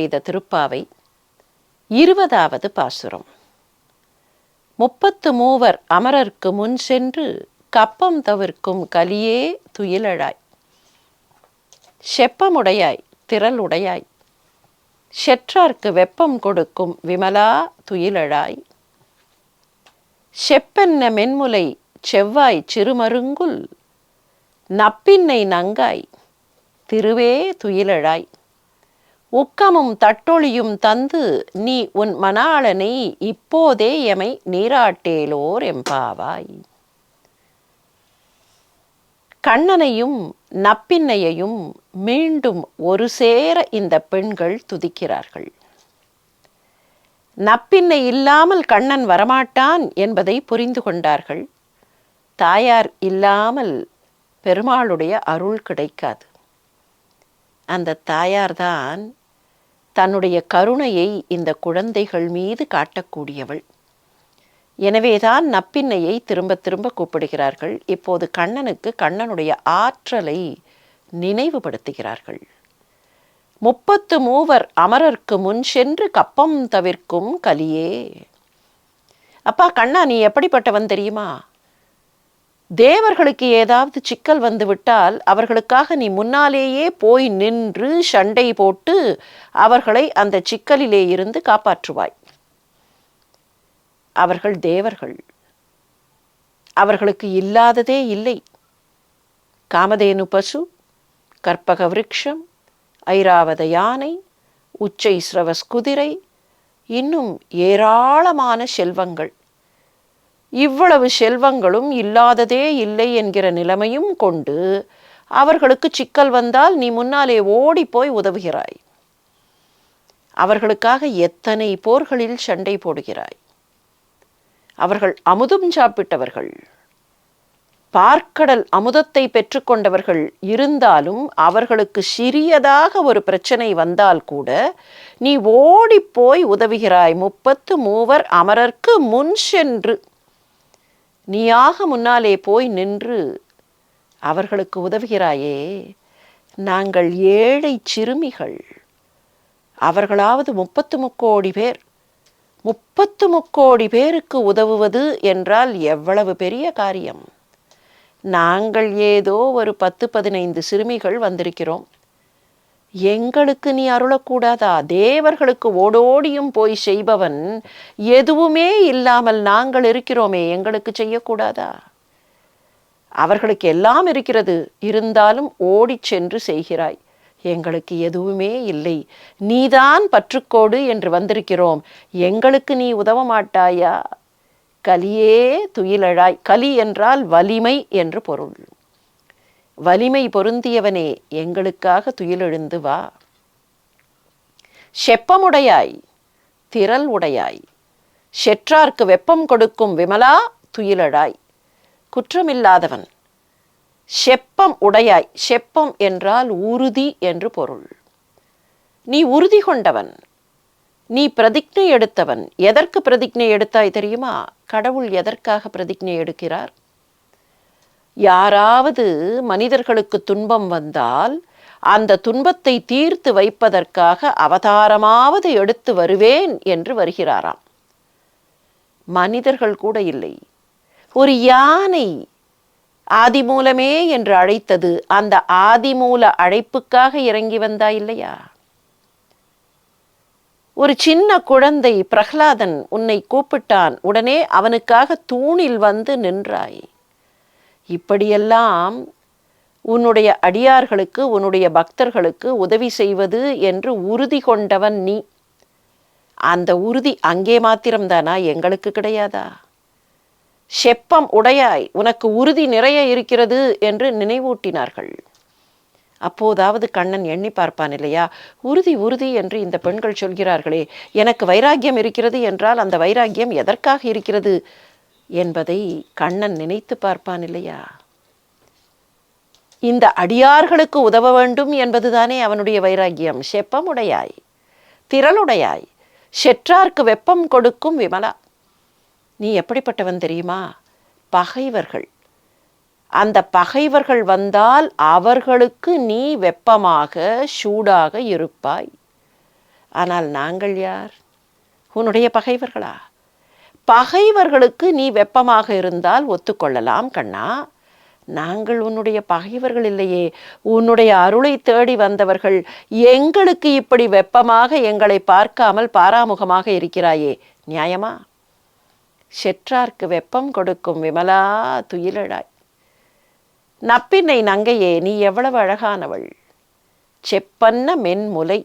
செய்த திருப்பாவை இருபதாவது பாசுரம். முப்பத்து மூவர் அமரர்க்கு முன் சென்று கப்பம் தவிர்க்கும் கலியே துயிலழாய். செப்பமுடையாய் திரள் உடையாய் செற்றார்க்கு வெப்பம் கொடுக்கும் விமலா துயிலழாய். செப்பென்ன மென்முலை செவ்வாய் சிறுமருங்குல் நப்பின்னை நங்காய் திருவே துயிலழாய். உக்கமும் தட்டொழியும் தந்து நீ உன் மணாளனை இப்போதே எமை நீராட்டேலோர் எம்பாவாய். கண்ணனையும் நப்பின்னையையும் மீண்டும் ஒரு சேர இந்த பெண்கள் துதிக்கிறார்கள். நப்பின்னை இல்லாமல் கண்ணன் வரமாட்டான் என்பதை புரிந்து கொண்டார்கள். தாயார் இல்லாமல் பெருமாளுடைய அருள் கிடைக்காது. அந்த தாயார்தான் தன்னுடைய கருணையை இந்த குழந்தைகள் மீது காட்டக்கூடியவள். எனவேதான் நப்பின்னையை திரும்ப திரும்ப கூப்பிடுகிறார்கள். இப்போது கண்ணனுக்கு கண்ணனுடைய ஆற்றலை நினைவுபடுத்துகிறார்கள். முப்பத்து மூவர் அமரர்க்கு முன் சென்று கப்பம் தவிர்க்கும் கலியே. அப்பா கண்ணா நீ எப்படிப்பட்டவன் தெரியுமா? தேவர்களுக்கு ஏதாவது சிக்கல் வந்துவிட்டால் அவர்களுக்காக நீ முன்னாலேயே போய் நின்று சண்டை போட்டு அவர்களை அந்த சிக்கலிலே இருந்து காப்பாற்றுவாய். அவர்கள் தேவர்கள். அவர்களுக்கு இல்லாததே இல்லை. காமதேனு பசு கற்பக விருட்சம் ஐராவத யானை உச்சை ஸ்ரவஸ் குதிரை இன்னும் ஏராளமான செல்வங்கள். இவ்வளவு செல்வங்களும் இல்லாததே இல்லை என்கிற நிலைமையும் கொண்டு அவர்களுக்கு சிக்கல் வந்தால் நீ முன்னாலே ஓடிப்போய் உதவுகிறாய். அவர்களுக்காக எத்தனை போர்களில் சண்டை போடுகிறாய். அவர்கள் அமுதும் சாப்பிட்டவர்கள் பார்க்கடல் அமுதத்தை பெற்றுக்கொண்டவர்கள் இருந்தாலும் அவர்களுக்கு சிறியதாக ஒரு பிரச்சனை வந்தால் கூட நீ ஓடிப்போய் உதவுகிறாய். முப்பத்து மூவர் அமரர்க்கு முன் சென்று நீயாக முன்னாலே போய் நின்று அவர்களுக்கு உதவுகிறாயே. நாங்கள் ஏழை சிறுமிகள். அவர்களாவது முப்பத்து முக்கோடி பேர். முப்பத்து முக்கோடி பேருக்கு உதவுவது என்றால் எவ்வளவு பெரிய காரியம். நாங்கள் ஏதோ ஒரு பத்து பதினைந்து சிறுமிகள் வந்திருக்கிறோம். எங்களுக்கு நீ அருளக்கூடாதா? தேவர்களுக்கு ஓடோடியும் போய் செய்பவன் எதுவுமே இல்லாமல் நாங்கள் இருக்கிறோமே எங்களுக்கு செய்யக்கூடாதா? அவர்களுக்கு எல்லாம் இருக்கிறது இருந்தாலும் ஓடிச் சென்று செய்கிறாய். எங்களுக்கு எதுவுமே இல்லை. நீதான் பற்றுக்கோடு என்று வந்திருக்கிறோம். எங்களுக்கு நீ உதவ மாட்டாயா கலியே துயிலழாய். கலி என்றால் வலிமை என்று பொருள். வலிமை பொருந்தியவனே எங்களுக்காக துயிலெழுந்து வா. செப்பமுடையாய் திரள் உடையாய். செற்றார்க்கு வெப்பம் கொடுக்கும் விமலா துயிலழாய் குற்றமில்லாதவன் செப்பம் உடையாய். செப்பம் என்றால் உறுதி என்று பொருள். நீ உறுதி கொண்டவன் நீ பிரதிஜை எடுத்தவன். எதற்கு பிரதிஜை எடுத்தாய் தெரியுமா? கடவுள் எதற்காக பிரதிஜை எடுக்கிறார்? யாராவது மனிதர்களுக்கு துன்பம் வந்தால் அந்த துன்பத்தை தீர்த்து வைப்பதற்காக அவதாரமாவது எடுத்து வருவேன் என்று வருகிறாராம். மனிதர்கள் கூட இல்லை. ஒரு யானை ஆதிமூலமே என்று அழைத்தது அந்த ஆதிமூல அழைப்புக்காக இறங்கி வந்தா இல்லையா? ஒரு சின்ன குழந்தை பிரகலாதன் உன்னை கூப்பிட்டான். உடனே அவனுக்காக தூணில் வந்து நின்றாய். இப்படியெல்லாம் உன்னுடைய அடியார்களுக்கு உன்னுடைய பக்தர்களுக்கு உதவி செய்வது என்று உறுதி கொண்டவன் நீ. அந்த உறுதி அங்கே மாத்திரம்தானா? எங்களுக்கு கிடையாதா? செப்பம் உடையாய் உனக்கு உறுதி நிறைய இருக்கிறது என்று நினைவூட்டினார்கள். அப்போதாவது கண்ணன் எண்ணி பார்ப்பான் இல்லையா? உறுதி உறுதி என்று இந்த பெண்கள் சொல்கிறார்களே எனக்கு வைராக்கியம் இருக்கிறது என்றால் அந்த வைராக்கியம் எதற்காக இருக்கிறது? என்பதை கண்ணன் நினைத்து பார்ப்பான் இல்லையா? இந்த அடியார்களுக்கு உதவ வேண்டும் என்பதுதானே அவனுடைய வைராக்கியம். செப்பமுடையாய் திரளுடையாய் செற்றார்க்கு வெப்பம் கொடுக்கும் விமலா. நீ எப்படிப்பட்டவன் தெரியுமா? பகைவர்கள். அந்த பகைவர்கள் வந்தால் அவர்களுக்கு நீ வெப்பமாக சூடாக இருப்பாய். ஆனால் நாங்கள் யார்? உன்னுடைய பகைவர்களா? பகைவர்களுக்கு நீ வெப்பமாக இருந்தால் ஒத்துக்கொள்ளலாம் கண்ணா. நாங்கள் உன்னுடைய பகைவர்கள் இல்லையே. உன்னுடைய அருளை தேடி வந்தவர்கள் எங்களுக்கு இப்படி வெப்பமாக எங்களை பார்க்காமல் பாராமுகமாக இருக்கிறாயே. நியாயமா? செற்றார்க்கு வெப்பம் கொடுக்கும் விமலா துயிலழாய். நப்பின்னை நங்கையே நீ எவ்வளவு அழகானவள். செப்பன்ன மென்முலை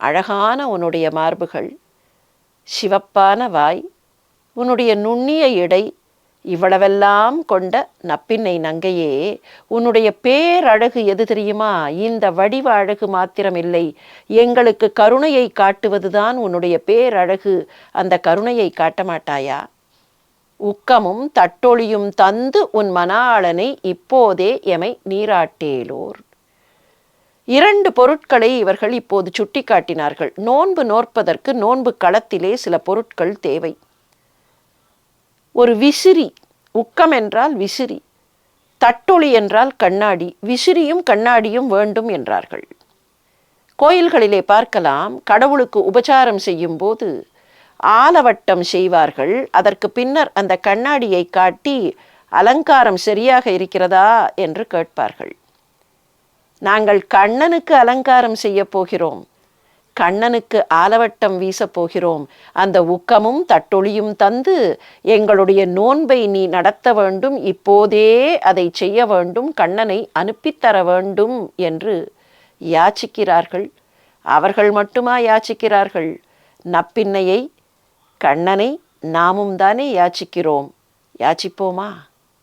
அழகான உன்னுடைய மார்புகள். சிவப்பான வாய் உன்னுடைய நுண்ணிய இடை இவ்வளவெல்லாம் கொண்ட நப்பின்னை நங்கையே உன்னுடைய பேரழகு எது தெரியுமா? இந்த வடிவ அழகு மாத்திரமில்லை எங்களுக்கு கருணையை காட்டுவதுதான் உன்னுடைய பேரழகு. அந்த கருணையை காட்ட மாட்டாயா? உக்கமும் தட்டொழியும் தந்து உன் மனாளனை இப்போதே எமை நீராட்டேலோர். இரண்டு பொருட்களை இவர்கள் இப்போது சுட்டிக்காட்டினார்கள். நோன்பு நோற்பதற்கு நோன்பு களத்திலே சில பொருட்கள் தேவை. ஒரு விசிறி உக்கம் என்றால் விசிறி தட்டொளி என்றால் கண்ணாடி விசிறியும் கண்ணாடியும் வேண்டும் என்றார்கள். கோயில்களிலே பார்க்கலாம் கடவுளுக்கு உபச்சாரம் செய்யும்போது ஆலவட்டம் செய்வார்கள். அதற்கு பின்னர் அந்த கண்ணாடியை காட்டி அலங்காரம் சரியாக இருக்கிறதா? என்று கேட்பார்கள். நாங்கள் கண்ணனுக்கு அலங்காரம் செய்ய போகிறோம். கண்ணனுக்கு ஆலவட்டம் வீசப் போகிறோம். அந்த உக்கமும் தட்டொழியும் தந்து எங்களுடைய நோன்பை நீ நடத்த வேண்டும். இப்போதே அதை செய்ய வேண்டும். கண்ணனை அனுப்பித்தர வேண்டும் என்று யாச்சிக்கிறார்கள். அவர்கள் மட்டுமா யாச்சிக்கிறார்கள்? நப்பின்னையை கண்ணனை நாமும் தானே யாச்சிக்கிறோம். யாச்சிப்போமா?